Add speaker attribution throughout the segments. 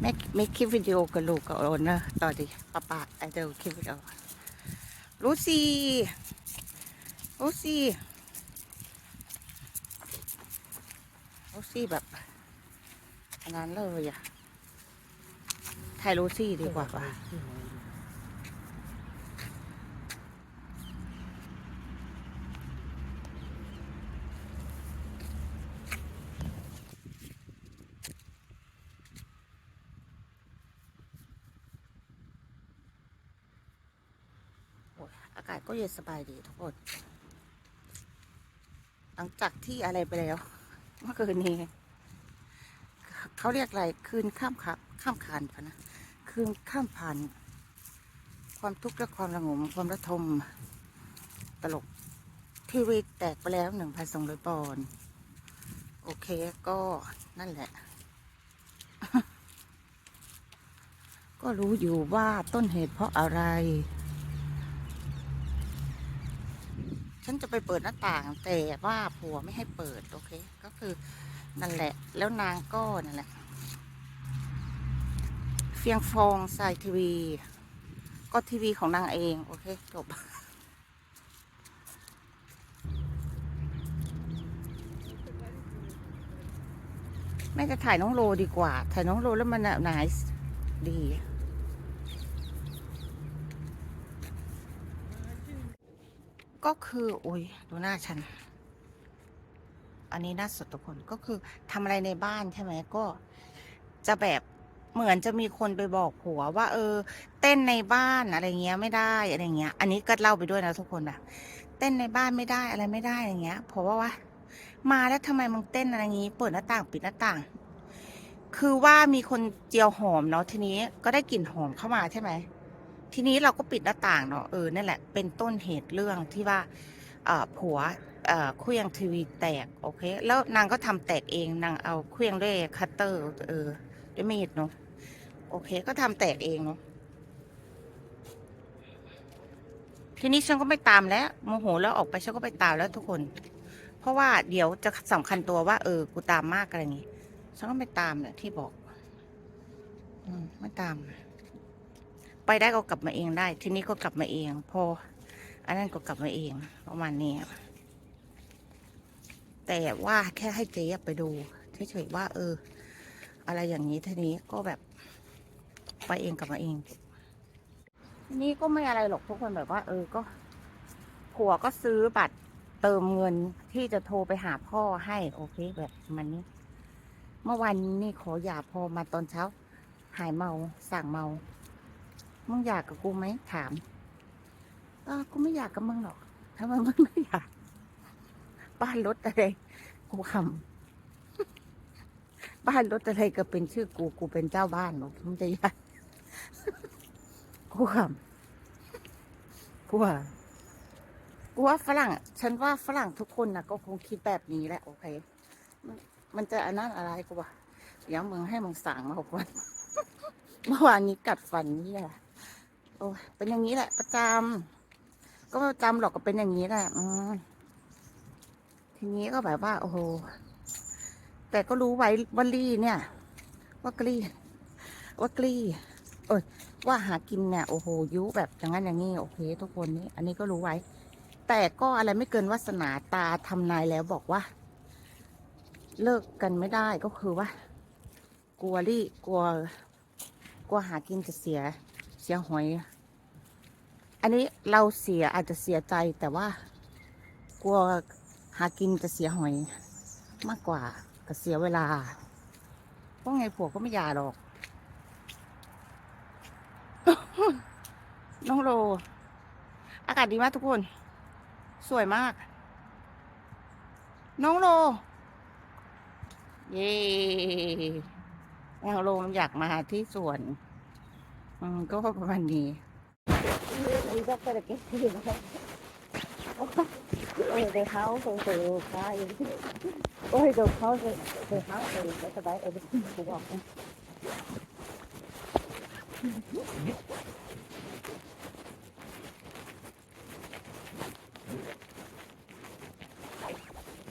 Speaker 1: ไม่ไม่คลิปวิดีโอกับลูกกับโอนนะต่อดิป้าป้าไอเดลคลิปวิดีโอรูซี่รูซี่รูซี่แบบอันนั้นเลยอะถ่ายรูซี่ดีกว่าป่ะ โอ้ยอากาศก็เย็นสบายดีทุกคน หลังจากที่อะไรไปแล้ว เมื่อคืนนี้ เขาเรียกอะไรคืนข้ามขับข้ามคานนนะคืนข้ามผ่าน ความทุกข์และความระงมความระทม ตลกทีวีแตกไปแล้วหนึ่งพันสองร้อยปอนด์โอเคก็นั่นแหละ ก็รู้อยู่ว่าต้นเหตุเพราะอะไร ฉันจะไปเปิดหน้าต่าง แต่ว่าผัวไม่ให้เปิด โอเค ก็คือนั่นแหละ แล้วนางก็นั่นแหละ เฟียงฟองใส่ทีวี ก็ทีวีของนางเอง โอเค จบ แม่จะถ่ายน้องโลดีกว่า ถ่ายน้องโลแล้วมันน่ะนายดี ก็คือโอ้ยดูหน้าฉัน อันนี้น่าสดทุกคนก็คือทำอะไรในบ้านใช่ไหมก็จะแบบเหมือนจะมีคนไปบอกผัวว่า เออ เต้นในบ้านอะไรเงี้ยไม่ได้อะไรเงี้ย อันนี้ก็เล่าไปด้วยนะทุกคนแบบเต้นในบ้านไม่ได้อะไรไม่ได้อะไรเงี้ยเพราะว่าว่ามาแล้วทำไมมึงเต้นอะไรงี้ เปิดหน้าต่างปิดหน้าต่าง คือว่ามีคนเจียวหอมเนาะทีนี้ก็ได้กลิ่นหอมเข้ามาใช่ไหม ทีนี้เราก็ปิดหน้าต่างเนาะเออนั่นแหละเป็นต้นเหตุเรื่องที่ว่าผัวเครื่องทีวีแตกโอเค แล้วนางก็ทำแตกเองนางเอาเครื่องด้วยคัตเตอร์เออด้วยมีดเนาะโอเค ก็ทำแตกเองเนาะทีนี้ฉันก็ไม่ตามแล้วโมโหแล้วออกไปฉันก็ไปตามแล้วทุกคน เพราะว่าเดี๋ยวจะสำคัญตัวว่า เออ กูตามมากอะไรอย่างงี้ฉันก็ไม่ตามเนี่ยที่บอก อืมไม่ตาม ไปได้ก็กลับมาเองได้ ที่นี้ก็กลับมาเอง พอ อันนั้นก็กลับมาเอง ประมาณนี้แต่ว่าแค่ให้เจ๊ไปดูเฉยๆว่า เออ อะไรอย่างนี้ทีนี้ก็แบบ ไปเองกลับมาเอง นี้ก็ไม่อะไรหรอกทุกคนแบบว่า เออก็ผัวก็ซื้อบัตรเติมเงินที่จะโทรไปหาพ่อให้โอเคแบบมันนี้ เมื่อวานนี่ขอหย่าพอมาตอนเช้า หายเมาสั่งเมา มึงอยากกับกูไหมถามเออกูไม่อยากกับมึงหรอกทำไมมึงไม่อยาก บ้านรถอะไร กูคำบ้านรถอะไรก็เป็นชื่อกู กูเป็นเจ้าบ้านหรอกมึงจะอยาก กูคำกูว่ากูว่าฝรั่ง ฉันว่าฝรั่งทุกคนนะก็คงคิดแบบนี้แหละโอเค มันมันจะอันนั้นอะไรกูว่าเดี๋ยวมึงให้มึงสั่งมาหกวัน เมื่อวานนี้กัดฟันนี่แหละ โอ้เป็นอย่างนี้แหละ ประจำก็ประจำหรอกก็เป็นอย่างนี้แหละอืมทีนี้ก็แบบว่า โอ้โห แต่ก็รู้ไว้ว่าลี่เนี่ย ว่ากลี่ว่ากลี่เอยว่าหากินเนี่ย โอ้โห ยุแบบอย่างนั้นอย่างนี้โอเคทุกคนนี่อันนี้ก็รู้ไว้ แต่ก็อะไรไม่เกินวาสนาตาทำนายแล้วบอกว่า เลิกกันไม่ได้ก็คือว่า กลัวลี่กลัว กลัวหากินจะเสีย สียหอย อันนี้เราเสียอาจจะเสียใจแต่ว่า กลัวหากินจะเสียหอย มากกว่าก็เสียเวลา เพราะไงผัวก็ไม่หยาหรอก น้องโล อากาศดีมากทุกคน สวยมาก น้องโล เย้น้องโลมันอยากมาที่สวน ก็ประมาณนี้โอ้ยเดี๋ยวเขาส่งส่งใครโอ้ยเดี๋ยวเขาส่เดี๋ยวเขาส่งสบายเออผมบอก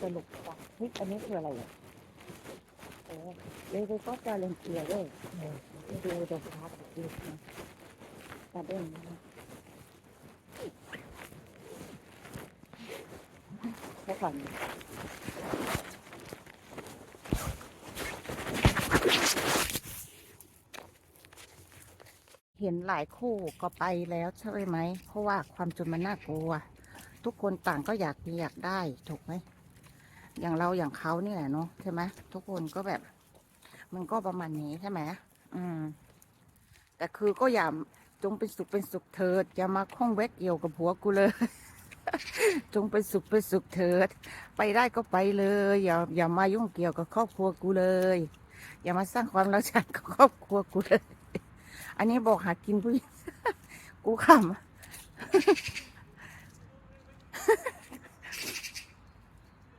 Speaker 1: สนุกจังนี่อันนี้คืออะไรอะเออเลยก็กาเล่นเกียร์ด้วยดูจะพัด อนเห็นหลายคู่ก็ไปแล้วใช่ไหม เพราะว่าความจนมันน่ากลัว ทุกคนต่างก็อยากมีอยากได้ถูกไหม อย่างเราอย่างเขานี่แหละเนาะใช่ไหมทุกคนก็แบบ มันก็ประมาณนี้ใช่ไหมอืม แต่คือก็อย่าจงเป็นสุขเป็นสุขเถิด อย่ามาข้องแวกเกี่ยวกับผัวกูเลย จงเป็นสุขเป็นสุขเถิด ไปได้ก็ไปเลย อย่าอย่ามายุ่งเกี่ยวกับครอบครัวกูเลย อย่ามาสร้างความร้าวฉานกับครอบครัวกูเลย อันนี้บอกหากินผู้หญิงกูขำ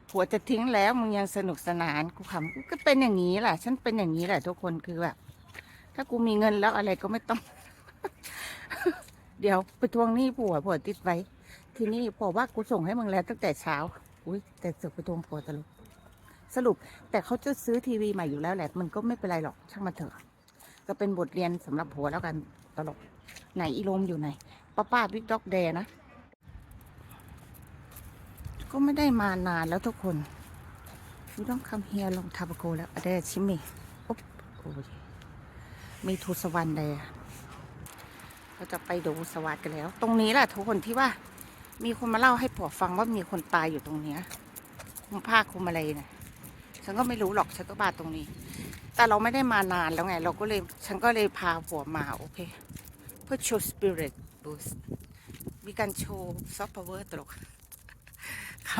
Speaker 1: ผัวจะทิ้งแล้วมึงยังสนุกสนานกูขำกูก็เป็นอย่างนี้แหละ ฉันเป็นอย่างนี้แหละทุกคนคือแบบ ถ้ากูมีเงินแล้วอะไรก็ไม่ต้อง เดี๋ยวไปทวงหนี้ผัวผัวติดไว้ ทีนี้ผัวว่ากูส่งให้มึงแล้วตั้งแต่เช้า อุ้ยแต่เสือกไปทวงผัวตลกสรุป แต่เขาจะซื้อทีวีใหม่อยู่แล้วแหละ มันก็ไม่เป็นไรหรอกช่างมันเถอะ ก็เป็นบทเรียนสำหรับผัวแล้วกันตลกไหนอีโรมอยู่ไหนป้าป้าบิ๊กด็อกแดนะ ก็ไม่ได้มานานแล้วทุกคนยูต้องคำเฮียลงทาบาโกแล้วอะเดชิมิอุ๊บโอ้ย มีทูสวรรค์เลยเราจะไปดูสวัสดกันแล้ว ตรงนี้แหละทุกคนที่ว่า มีคนมาเล่าให้ผัวฟังว่ามีคนตายอยู่ตรงเนี้ยคุมผ้าคุมอะไรเนี่ยฉันก็ไม่รู้หรอกฉันก็มาตรงนี้ แต่เราไม่ได้มานานแล้วไง เราก็เลยฉันก็เลยพาผัวมาโอเค เพื่อโชว์สปิริตบูสมีการโชว์ซอฟต์พาวเวอร์ตลกค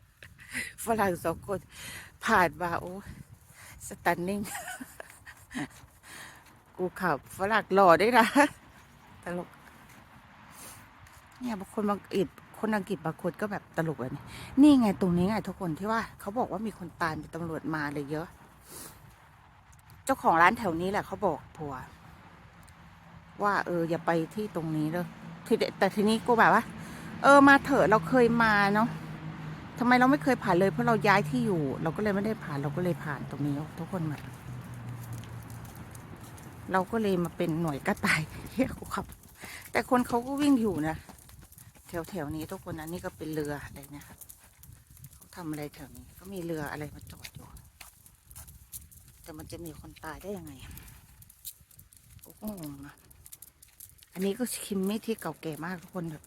Speaker 1: ำฝรั่งสองคนผ่านมาโอ้สตันนิ่ง กูขับฝรั่งหล่อด้วยนะตลก เนี่ยบางคนบางอิดคนอังกฤษบางคนก็แบบตลกแบบนี้นี่ไงตรงนี้ไงทุกคนที่ว่าเขาบอกว่ามีคนตายมีตำรวจมาเลยเยอะ เจ้าของร้านแถวนี้แหละเขาบอกผัว ว่า เออ อย่าไปที่ตรงนี้เลยทีแต่ทีนี้กูแบบว่า เออมาเถอะเราเคยมาเนาะทำไมเราไม่เคยผ่านเลยเพราะเราย้ายที่อยู่ เราก็เลยไม่ได้ผ่านเราก็เลยผ่านตรงนี้ทุกคนมา เราก็เลยมาเป็นหน่วยกระต่ายเฮียกูขับ แต่คนเขาก็วิ่งอยู่นะ แถวแถวนี้ทุกคนนะนี่ก็เป็นเรืออะไรเนะครับเขาทำอะไรแถวนี้ ก็มีเรืออะไรมาจอดอยู่ แต่มันจะมีคนตายได้ยังไงกูก็งงนะอันนี้ก็คิมมี่ที่เก่าแก่มากทุกคนแบบ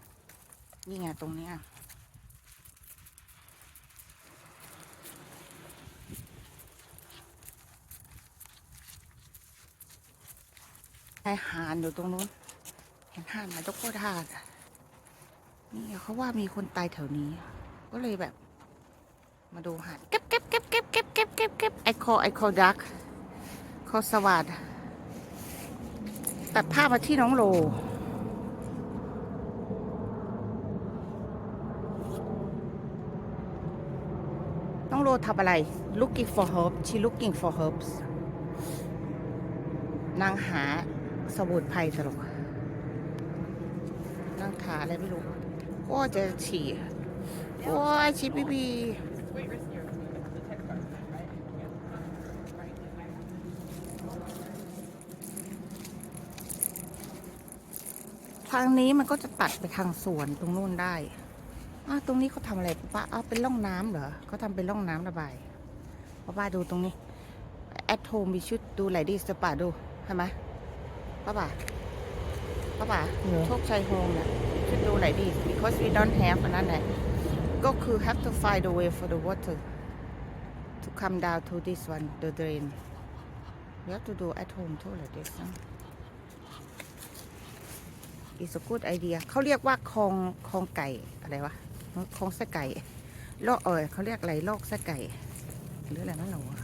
Speaker 1: นี่ไงตรงเนี้ย ไอหานอยู่ตรงนู้น เห็นห่านไหมตกโคตรห่านนี่เขาว่ามีคนตายแถวนี้ ก็เลยแบบ มาดูห่านเก็บเก็บเก็บเก็บเก็บเก็บเก็บเก็บไอคอไอคอดักคอสวัสดตัดภาพมาที่น้องโลน้องโลทำอะไร looking for herbs she looking for herbs นางหา สมุนไพรตลกนางขาอะไรไม่รู้โอ้จะฉี่โอ้ยฉี่บีบีทางนี้มันก็จะตัดไปทางสวนตรงนู้นได้อ้าตรงนี้เขาทำอะไรป้าอ้าเป็นร่องน้ำเหรอเขาทำเป็นร่องน้ำระบายป้าป้าดูตรงนี้ แอทโ e มีชุดดูไหลดีสปาดู ใช่ไหม ป้าป่าป้าป่า
Speaker 2: Yeah.
Speaker 1: โชคชัยโฮมเนี่ยชุดดูไหลดี because we don't have อันนั้นแหละก็คือ have to find a way for the water to come down to this one the drain we have to do at home too like this นะ is a good idea เขาเรียกว่าคลองคลองไก่อะไรวะคลองไส้ไก่ลอกเออเขาเรียกอะไรลอกไส้ไก่หรืออะไรนั่นเหรอวะ